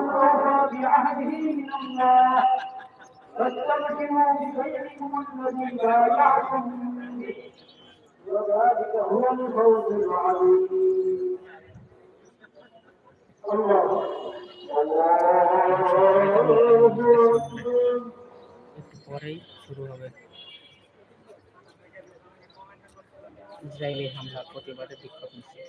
ومن اوفى بعهده من الله فاستبشروا ببيعكم الذي بايعتم به وذلك هو الفوز العظيم الله الله أكبر একটু পরেই শুরু হবে ইসরায়েলি হামলা প্রতিবাদে বিক্ষোভ মিছিল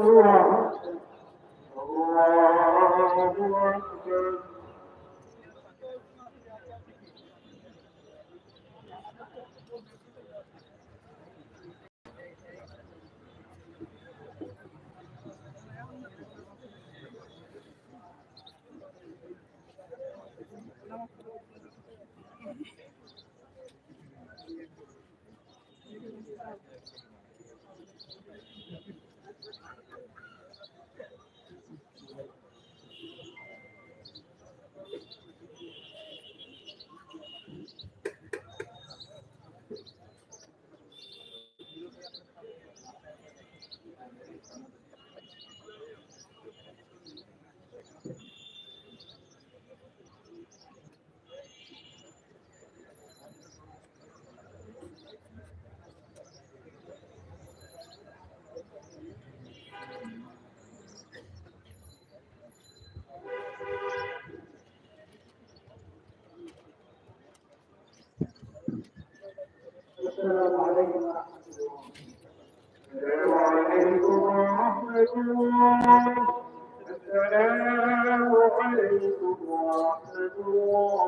الله الله أكبر السلام عليكم ورحمة الله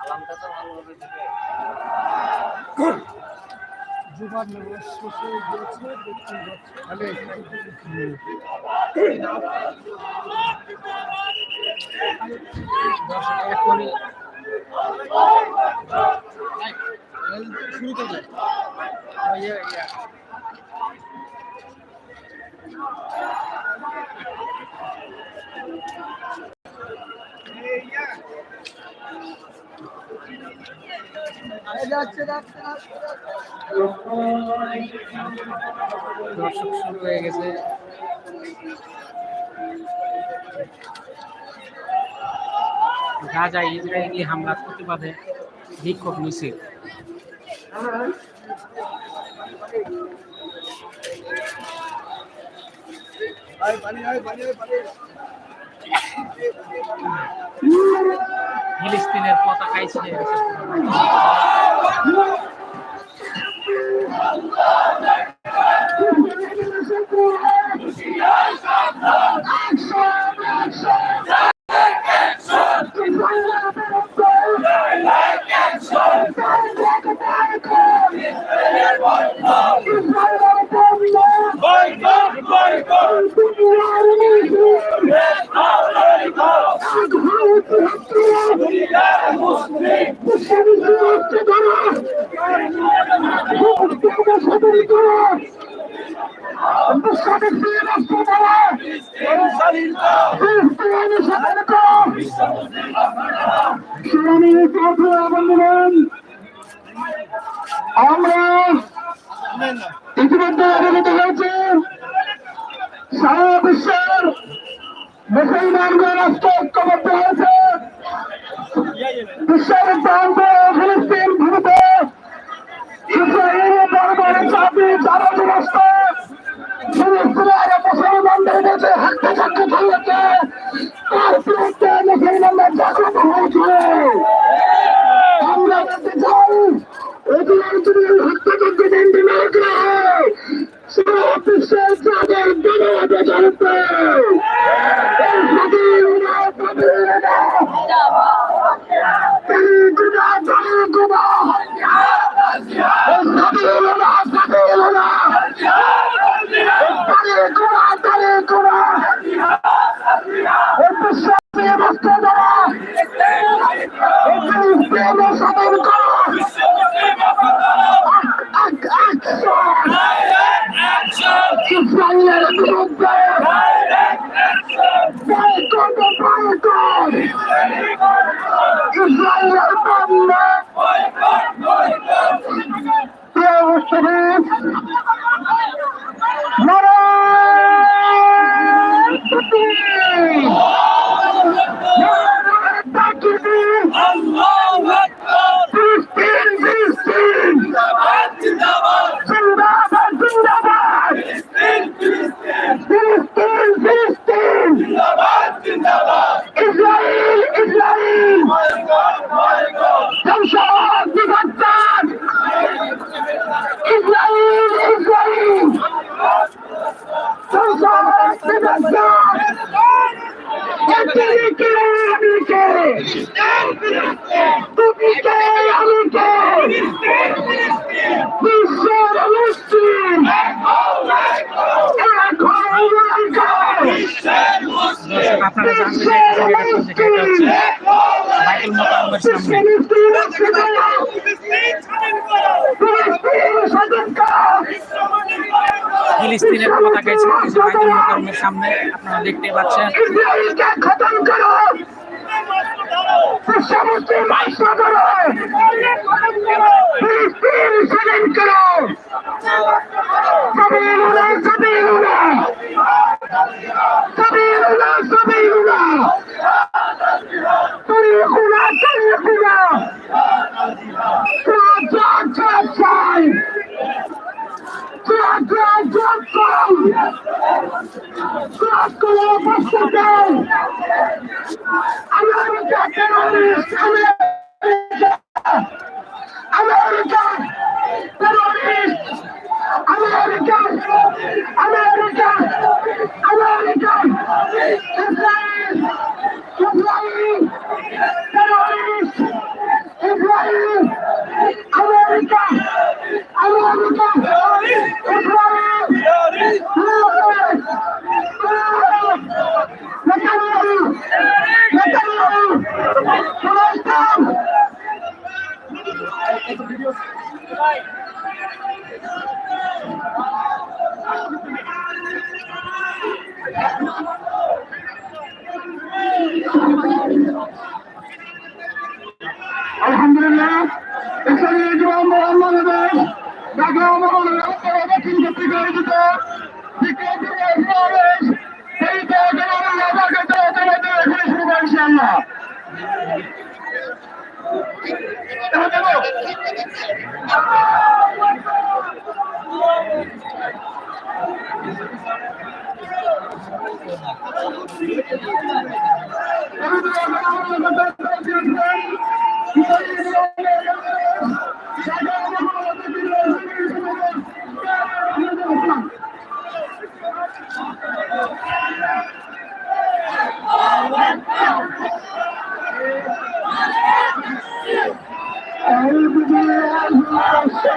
আলামটা তো ভালোভাবে দিবে জুমার নামাজ শেষে গিয়েছে দেখতে যাচ্ছে দর্শক এখনই শুরু করবে দর্শক শুরু হয়ে গেছে। গাজায় ইসরায়েলি হামলার প্রতিবাদে বিক্ষোভ মিছিল। ফিলিস্তিনের পতাকায় ছিঁড়ে গেছে। আমরা এখানে প্রেম সাধন আমি কে তুমি কে আমি কে বিশ্বের মুসলিম আপনারা ফিলিস্তিনের পতাকা বাইতুল মোকাররমের সামনে আপনারা দেখতে পাচ্ছেন। সমুদ্রে মাংস করো ফিলিস্তিন স্বাধীন করো সাবিরুল্লাহ সাবিরুল্লাহ সাবিরুল্লাহ সাবিরুল্লাহ তরিকুনা তরিকুনা চা চা চা চাই চা চা চা চাই চা করে বসতে One,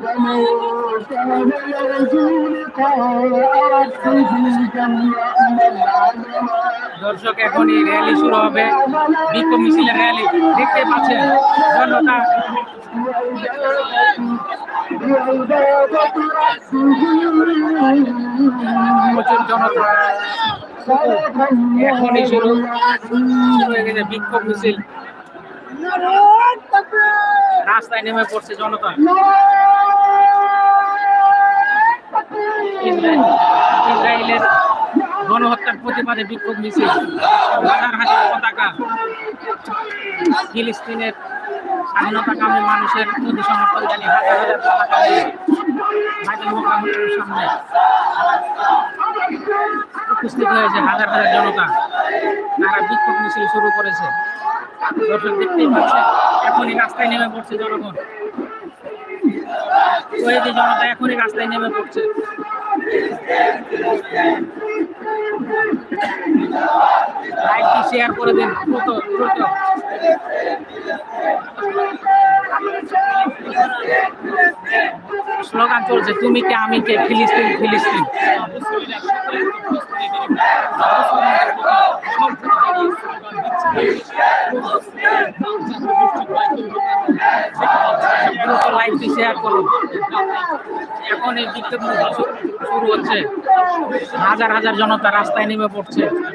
ومن كان يرجو لقاء ربه فليعمل عملا দর্শক এখনই র্যালি শুরু হবে বিক্ষোভ মিছিলের র্যালি দেখতে পাচ্ছেন জনতা প্রচুর জনতা এখনই শুরু শুরু হয়ে গেছে বিক্ষোভ মিছিল রাস্তায় নেমে পড়ছে জনতা ইসরায়েল। ইসরায়েলের গণহত্যার প্রতিবাদে বিক্ষোভ মিছিল। হাজার হাজার পতাকা। ফিলিস্তিনের স্বাধীনতাকামী মানুষের প্রতি সমর্থন জানিয়ে হাজার হাজার পতাকা নিয়ে সামনে উপস্থিত হয়েছে হাজার হাজার জনতা। তারা বিক্ষোভ মিছিল শুরু করেছে। দর্শক দেখতেই পাচ্ছেন, এখনই রাস্তায় নেমে পড়ছে জনগণ। জনতা এখনই রাস্তায় নেমে পড়ছে। Filistin, Filistin. লাইভটি শেয়ার করে দিন, দ্রুত দ্রুত। স্লোগান চলছে, তুমি কে, আমি কে, ফিলিস্তিন ফিলিস্তিন। লাইভটি শেয়ার এখন এই বিক্ষোভ শুরু হচ্ছে। হাজার হাজার জনতা রাস্তায় নেমে পড়ছে।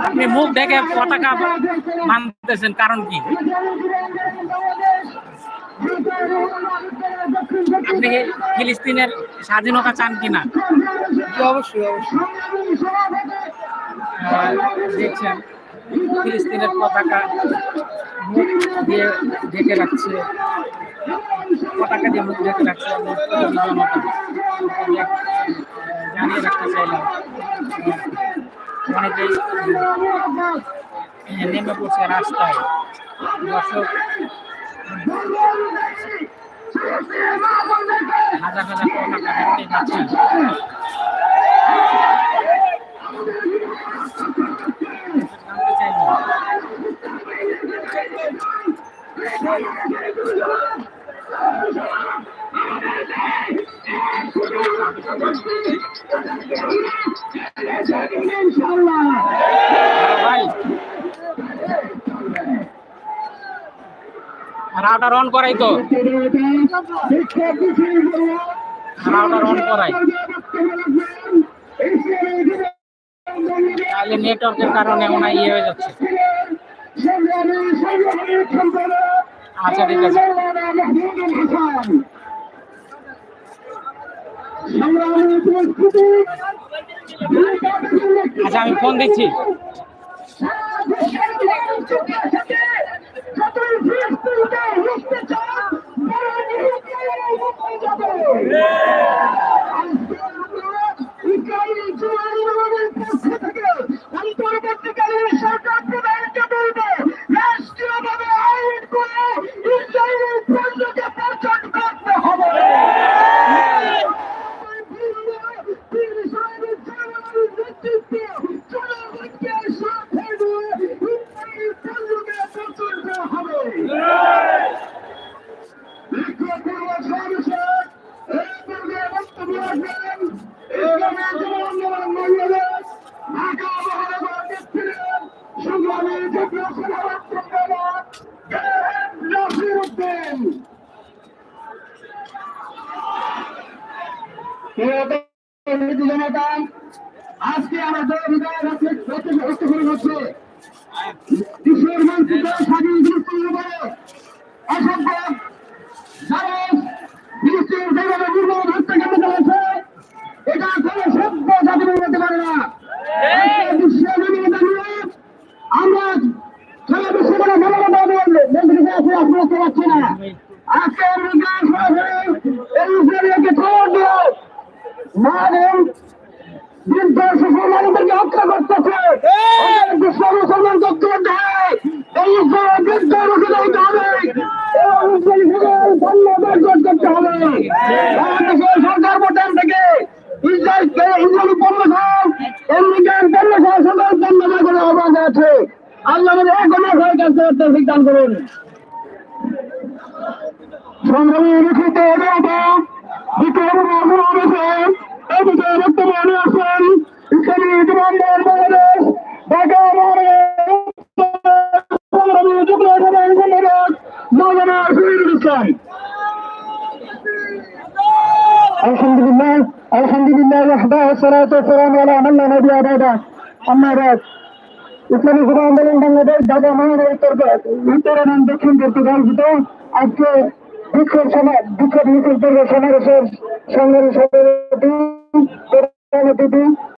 আপনি মুখ দেখে পতাকা মানতেছেন কারণ কি? আপনি ফিলিস্তিনের স্বাধীনতা চান কিনা? অবশ্যই অবশ্যই। দেখছেন। ফিলিস্তিনের পতাকা দিয়ে ঢেকে রাখছে। পতাকা দিয়ে মুখ ঢেকে রাখছে জানিয়ে রাখতে চাইলাম। অনেকেই নেমে পড়ছে রাস্তায়। দর্শক, হাজার হাজার পতাকা দেখতে পাচ্ছেন। রাউটার অন করাই তো। রাউটার অন করাই। তাহলে নেটওয়ার্কের কারণে ওনা ইয়ে হয়ে যাচ্ছে। আচ্ছা ঠিক আছে আচ্ছা আমি ফোন দিচ্ছি। good. সিদ্ধান্ত করুন সংগ্রামী লিখিত অভিনেতা বিক্রম রাহুল আবেশন এদিকে বর্তমানে আছেন ইসলামী জীবনদান বাংলাদেশ ঢাকা সংগ্রামী যুগ্ম সাধারণ সম্পাদক মৌলানা শহীদুল ইসলাম আলহামদুলিল্লাহ আলহামদুলিল্লাহ ওয়াহদা والصلاه والسلام على من لا نبي بعده اما بعد ইসলামী যুব আন্দোলন বাংলাদেশ ঢাকা মহানগর উত্তর উত্তরায়ণ দক্ষিণ পর্তুগাল আজকে বিক্ষোভ সমাজ বিক্ষোভ মিছিল সমাবেশের সংগ্রামী সভাপতি